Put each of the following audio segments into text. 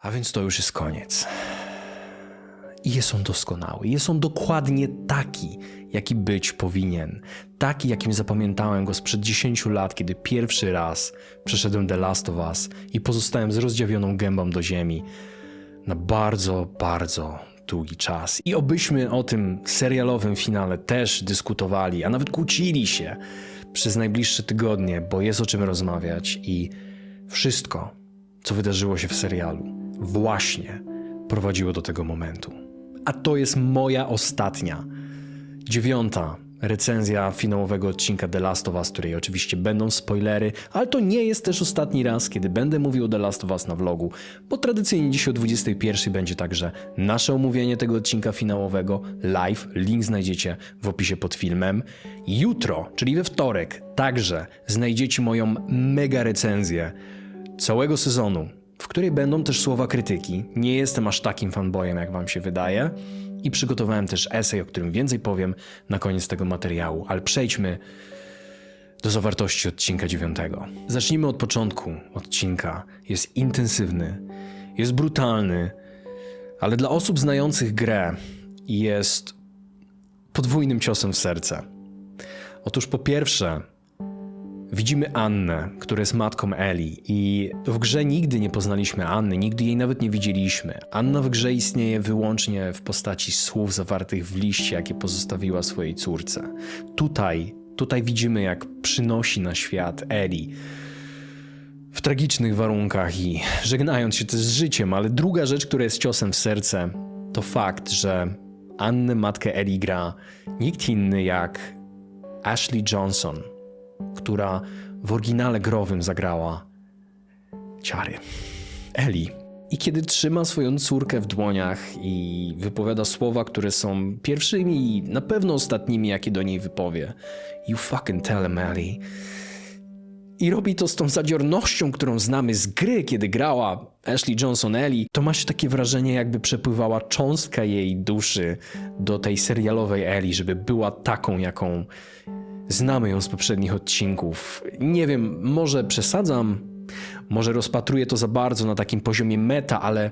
A więc to już jest koniec. I jest on doskonały. Jest on dokładnie taki, jaki być powinien. Taki, jakim zapamiętałem go sprzed 10 lat, kiedy pierwszy raz przeszedłem The Last of Us i pozostałem z rozdziawioną gębą do ziemi na bardzo, bardzo długi czas. I obyśmy o tym serialowym finale też dyskutowali, a nawet kłócili się przez najbliższe tygodnie, bo jest o czym rozmawiać i wszystko, co wydarzyło się w serialu, właśnie prowadziło do tego momentu. A to jest moja ostatnia, dziewiąta recenzja finałowego odcinka The Last of Us, której oczywiście będą spoilery, ale to nie jest też ostatni raz, kiedy będę mówił o The Last of Us na vlogu, bo tradycyjnie dziś o 21 będzie także nasze omówienie tego odcinka finałowego live. Link znajdziecie w opisie pod filmem. Jutro, czyli we wtorek, także znajdziecie moją mega recenzję całego sezonu, w której będą też słowa krytyki. Nie jestem aż takim fanboyem, jak wam się wydaje. I przygotowałem też esej, o którym więcej powiem na koniec tego materiału, ale przejdźmy do zawartości odcinka dziewiątego. Zacznijmy od początku odcinka. Jest intensywny, jest brutalny, ale dla osób znających grę jest podwójnym ciosem w serce. Otóż po pierwsze, Widzimy Annę, która jest matką Eli i w grze nigdy nie poznaliśmy Anny, nigdy jej nawet nie widzieliśmy. Anna w grze istnieje wyłącznie w postaci słów zawartych w liście, jakie pozostawiła swojej córce. Tutaj, tutaj widzimy jak przynosi na świat Eli w tragicznych warunkach i żegnając się też z życiem, ale druga rzecz, która jest ciosem w serce, to fakt, że Annę, matkę Eli gra nikt inny jak Ashley Johnson, która w oryginale growym zagrała ciary. Eli. I kiedy trzyma swoją córkę w dłoniach i wypowiada słowa, które są pierwszymi i na pewno ostatnimi, jakie do niej wypowie. You fucking tell him, Eli. I robi to z tą zadziornością, którą znamy z gry, kiedy grała Ashley Johnson Ellie, to ma się takie wrażenie, jakby przepływała cząstka jej duszy do tej serialowej Ellie, żeby była taką, jaką Znamy ją z poprzednich odcinków. Nie wiem, może przesadzam, może rozpatruję to za bardzo na takim poziomie meta, ale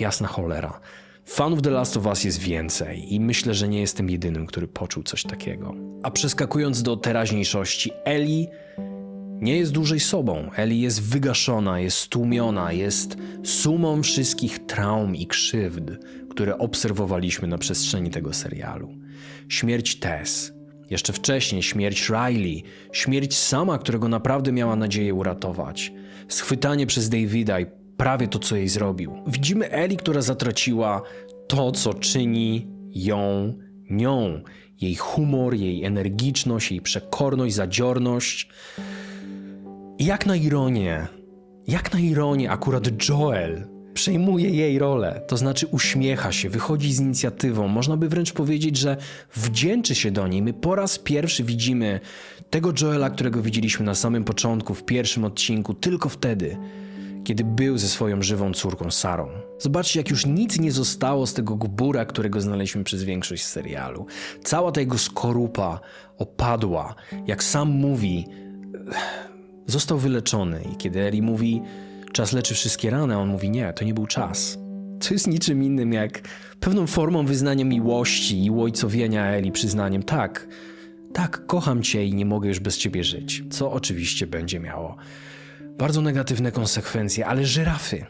jasna cholera. Fanów The Last of Us jest więcej i myślę, że nie jestem jedynym, który poczuł coś takiego. A przeskakując do teraźniejszości, Eli nie jest dłużej sobą. Eli jest wygaszona, jest stłumiona, jest sumą wszystkich traum i krzywd, które obserwowaliśmy na przestrzeni tego serialu. Śmierć Tess, jeszcze wcześniej śmierć Riley, śmierć sama, którego naprawdę miała nadzieję uratować, schwytanie przez Davida i prawie to, co jej zrobił. Widzimy Eli, która zatraciła to, co czyni ją nią. Jej humor, jej energiczność, jej przekorność, zadziorność. I jak na ironię, jak na ironię akurat Joel przejmuje jej rolę, to znaczy uśmiecha się, wychodzi z inicjatywą. Można by wręcz powiedzieć, że wdzięczy się do niej. My po raz pierwszy widzimy tego Joela, którego widzieliśmy na samym początku, w pierwszym odcinku, tylko wtedy, kiedy był ze swoją żywą córką Sarą. Zobaczcie, jak już nic nie zostało z tego gbura, którego znaleźliśmy przez większość serialu. Cała ta jego skorupa opadła. Jak sam mówi, został wyleczony. I kiedy Eli mówi, czas leczy wszystkie rany, a on mówi, nie, to nie był czas. Co jest niczym innym jak pewną formą wyznania miłości i uojcowienia Eli przyznaniem, tak, tak, kocham cię i nie mogę już bez ciebie żyć. Co oczywiście będzie miało bardzo negatywne konsekwencje, ale żyrafy.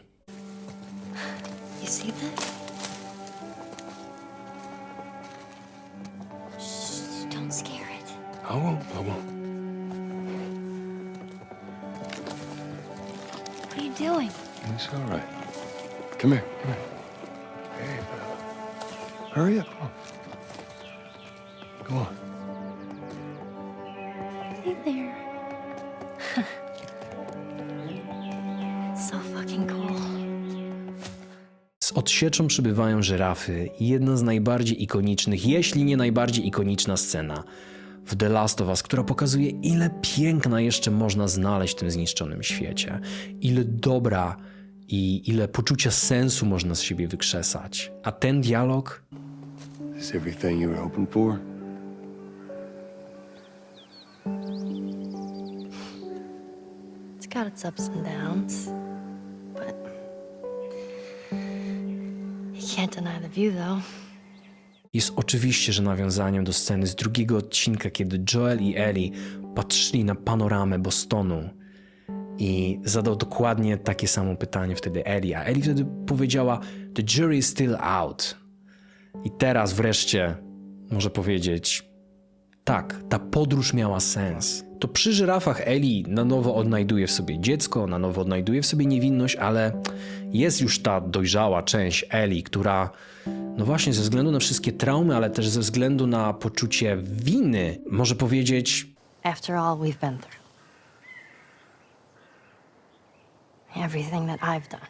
You see that? Shh, don't scare it. I won't. I won't. You doing? It's all right. Come here. Come here. Hey, fella. Hurry up. Come on. Go on. Hey there. so fucking cool. Z odsieczą przybywają żyrafy i jedna z najbardziej ikonicznych, jeśli nie najbardziej ikoniczna scena w The Last of Us, która pokazuje, ile piękna jeszcze można znaleźć w tym zniszczonym świecie, ile dobra i ile poczucia sensu można z siebie wykrzesać. A ten dialog Is everything you were hoping for? It's got its ups and downs, but Can't deny the view, though. Jest oczywiście, że nawiązaniem do sceny z drugiego odcinka, kiedy Joel i Ellie patrzyli na panoramę Bostonu i zadał dokładnie takie samo pytanie wtedy Ellie, a Ellie wtedy powiedziała The jury is still out. I teraz wreszcie może powiedzieć tak, ta podróż miała sens. To przy żyrafach Eli na nowo odnajduje w sobie dziecko, na nowo odnajduje w sobie niewinność, ale jest już ta dojrzała część Eli, która, no właśnie, ze względu na wszystkie traumy, ale też ze względu na poczucie winy, może powiedzieć: After all we've been through. Everything that I've done.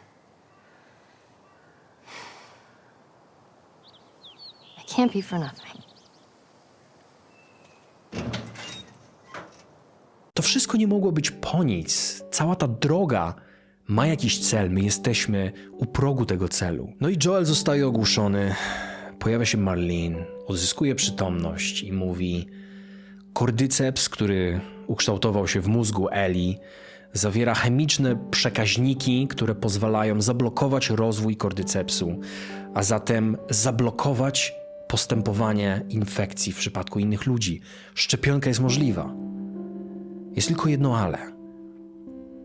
It can't be for nothing. To wszystko nie mogło być po nic. Cała ta droga ma jakiś cel, my jesteśmy u progu tego celu. No i Joel zostaje ogłuszony, pojawia się Marlene, odzyskuje przytomność i mówi: Kordyceps, który ukształtował się w mózgu Eli, zawiera chemiczne przekaźniki, które pozwalają zablokować rozwój kordycepsu, a zatem zablokować postępowanie infekcji w przypadku innych ludzi. Szczepionka jest możliwa. Jest tylko jedno ale.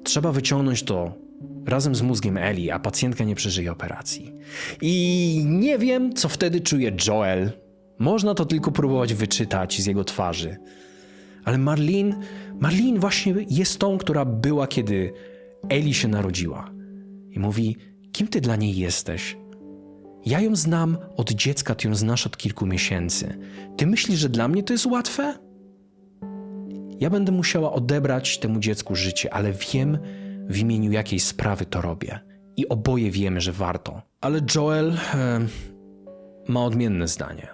Trzeba wyciągnąć to razem z mózgiem Eli, a pacjentka nie przeżyje operacji. I nie wiem, co wtedy czuje Joel. Można to tylko próbować wyczytać z jego twarzy. Ale Marlene, Marlene właśnie jest tą, która była, kiedy Eli się narodziła. I mówi: Kim ty dla niej jesteś? Ja ją znam od dziecka, ty ją znasz od kilku miesięcy. Ty myślisz, że dla mnie to jest łatwe? Ja będę musiała odebrać temu dziecku życie, ale wiem w imieniu jakiej sprawy to robię. I oboje wiemy, że warto. Ale Joel e, ma odmienne zdanie.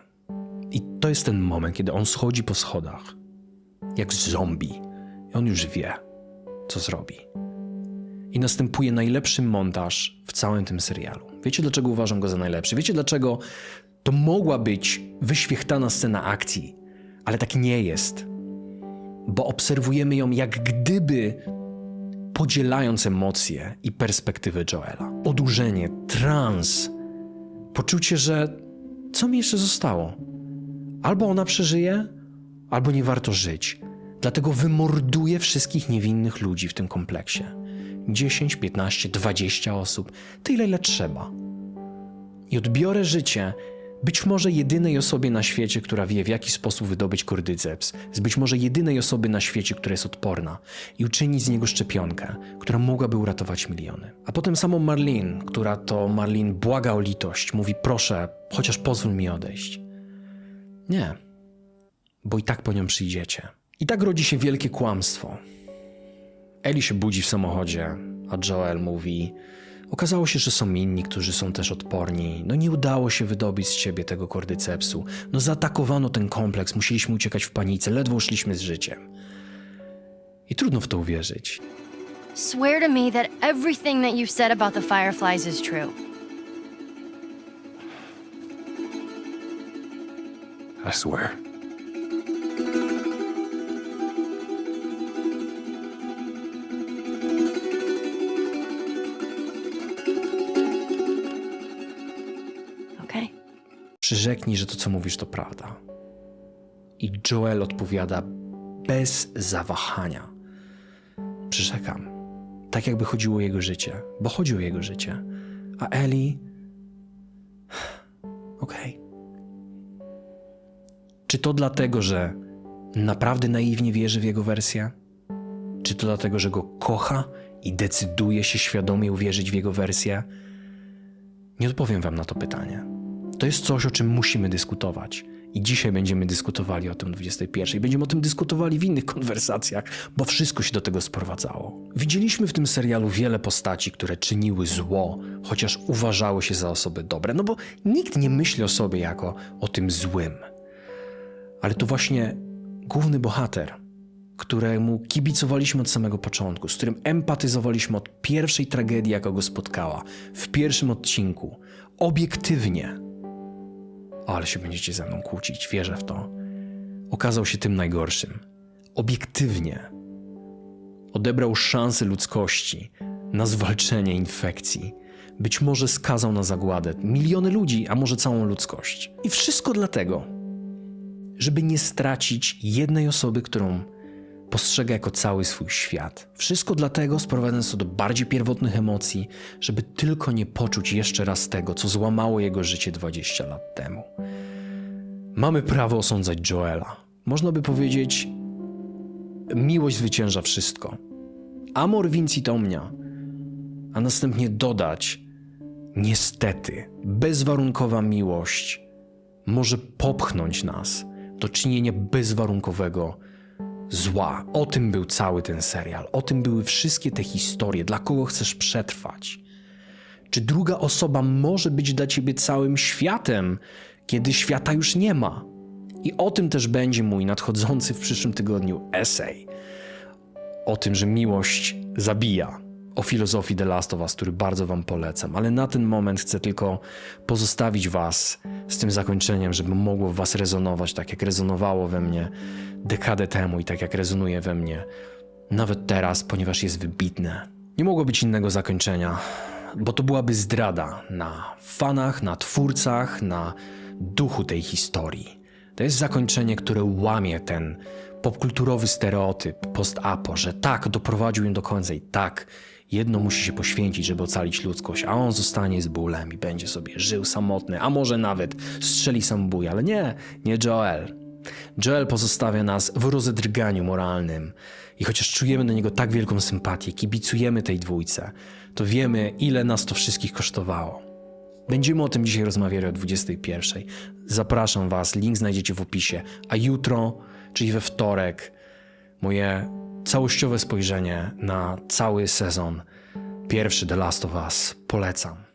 I to jest ten moment, kiedy on schodzi po schodach, jak zombie. I on już wie, co zrobi. I następuje najlepszy montaż w całym tym serialu. Wiecie, dlaczego uważam go za najlepszy? Wiecie, dlaczego to mogła być wyświechtana scena akcji, ale tak nie jest bo obserwujemy ją jak gdyby podzielając emocje i perspektywy Joela. Odurzenie, trans, poczucie, że co mi jeszcze zostało? Albo ona przeżyje, albo nie warto żyć. Dlatego wymorduje wszystkich niewinnych ludzi w tym kompleksie. 10, 15, 20 osób, tyle ile trzeba. I odbiorę życie być może jedynej osobie na świecie, która wie, w jaki sposób wydobyć kordyceps, z być może jedynej osoby na świecie, która jest odporna i uczynić z niego szczepionkę, która mogłaby uratować miliony. A potem samą Marlene, która to Marlene błaga o litość, mówi proszę, chociaż pozwól mi odejść. Nie, bo i tak po nią przyjdziecie. I tak rodzi się wielkie kłamstwo. Eli się budzi w samochodzie, a Joel mówi: Okazało się, że są inni, którzy są też odporni. No nie udało się wydobyć z ciebie tego kordycepsu. No zaatakowano ten kompleks, musieliśmy uciekać w panice, ledwo szliśmy z życiem. I trudno w to uwierzyć. Swear to me that everything that you've said about the Fireflies is true. I swear. Przyrzeknij, że to, co mówisz, to prawda. I Joel odpowiada bez zawahania. Przyrzekam. Tak jakby chodziło o jego życie, bo chodzi o jego życie. A Eli. Okej. Czy to dlatego, że naprawdę naiwnie wierzy w jego wersję? Czy to dlatego, że go kocha i decyduje się świadomie uwierzyć w jego wersję? Nie odpowiem wam na to pytanie. To jest coś, o czym musimy dyskutować. I dzisiaj będziemy dyskutowali o tym 21. Będziemy o tym dyskutowali w innych konwersacjach, bo wszystko się do tego sprowadzało. Widzieliśmy w tym serialu wiele postaci, które czyniły zło, chociaż uważały się za osoby dobre. No bo nikt nie myśli o sobie jako o tym złym. Ale to właśnie główny bohater, któremu kibicowaliśmy od samego początku, z którym empatyzowaliśmy od pierwszej tragedii, jaka go spotkała, w pierwszym odcinku, obiektywnie. Ale się będziecie ze mną kłócić, wierzę w to. Okazał się tym najgorszym. Obiektywnie. Odebrał szansę ludzkości na zwalczenie infekcji. być może skazał na zagładę miliony ludzi, a może całą ludzkość. I wszystko dlatego, żeby nie stracić jednej osoby, którą postrzega jako cały swój świat. Wszystko dlatego, sprowadzając to do bardziej pierwotnych emocji, żeby tylko nie poczuć jeszcze raz tego, co złamało jego życie 20 lat temu. Mamy prawo osądzać Joela. Można by powiedzieć, miłość zwycięża wszystko. Amor vincit omnia. A następnie dodać, niestety, bezwarunkowa miłość może popchnąć nas do czynienia bezwarunkowego zła. O tym był cały ten serial. O tym były wszystkie te historie. Dla kogo chcesz przetrwać? Czy druga osoba może być dla ciebie całym światem, kiedy świata już nie ma? I o tym też będzie mój nadchodzący w przyszłym tygodniu esej. O tym, że miłość zabija. O filozofii The Last of Us, który bardzo Wam polecam. Ale na ten moment chcę tylko pozostawić Was z tym zakończeniem, żeby mogło w Was rezonować tak, jak rezonowało we mnie dekadę temu i tak, jak rezonuje we mnie nawet teraz, ponieważ jest wybitne. Nie mogło być innego zakończenia, bo to byłaby zdrada na fanach, na twórcach, na duchu tej historii. To jest zakończenie, które łamie ten popkulturowy stereotyp post-apo, że tak, doprowadził ją do końca i tak, jedno musi się poświęcić, żeby ocalić ludzkość, a on zostanie z bólem i będzie sobie żył samotny, a może nawet strzeli samobój, ale nie, nie Joel. Joel pozostawia nas w rozedrganiu moralnym i chociaż czujemy do niego tak wielką sympatię, kibicujemy tej dwójce, to wiemy, ile nas to wszystkich kosztowało. Będziemy o tym dzisiaj rozmawiali o 21. Zapraszam Was, link znajdziecie w opisie. A jutro, czyli we wtorek, moje całościowe spojrzenie na cały sezon pierwszy The Last of Us polecam.